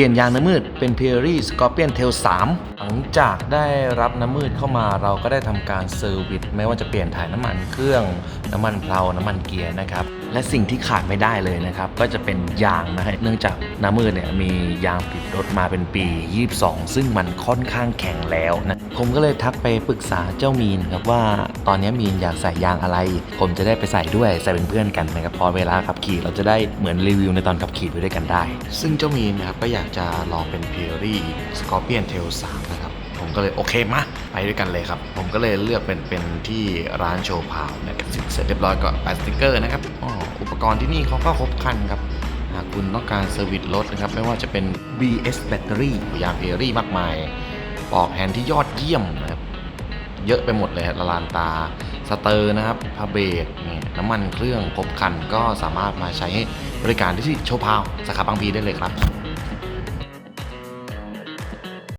ปลี่ยนยางน้ำมืดเป็น p e r y Scorpion Tail 3หลังจากได้รับน้ำมืดเข้ามาเราก็ได้ทำการเซอร์วิสไม่ว่าจะเปลี่ยนถ่ายน้ำมันเครื่อง น้ำมันเพลาน้ำมันเกียร์นะครับ และสิ่งที่ขาดไม่ได้เลยนะครับ ก็จะเป็นยางนะฮะเนื่องจากน้ำมืดเนี่ยมียางติดรถมาเป็นปี 22 ซึ่งมันค่อนข้างแข็งแล้วนะผมก็เลยทักไปปรึกษาเจ้ามีนครับว่าตอนนี้มีนอยากใส่ยางอะไร ผมจะได้ไปใส่ด้วยใส่เป็นเพื่อนกันนะครับพอเวลาขับขี่เราจะได้เหมือนรีวิวในตอนขับขี่ไปด้วยกันได้ ซึ่งเจ้ามีนนะครับก็อยากจะลองเป็น p e r y Scorpion Tail 3นะครับ ผมก็เลยโอเคมาไปด้วยกันเลยครับ ผมก็เลยเลือกเป็นเป็นที่ร้านโชว์พาวนะครับเสร็จเรียบร้อยก็แปะสติกเกอร์นะครับอ๋ออุปกรณ์ที่นี่เขาก็ครบครันครับหากคุณต้องการเซอร์วิสรถนะครับ ไม่ว่าจะเป็น BS แบตเตอรี่ยางเพอรี่มากมายปลอกแฮนด์ที่ยอดเยี่ยมนะครับ เยอะไปหมดเลยละลานตา สเตอร์นะครับพาเบรกเนี่ยน้ำมันเครื่องครบครันก็สามารถมาใช้ให้บริการที่โชว์พาวสาขาบางพีได้เลยครับ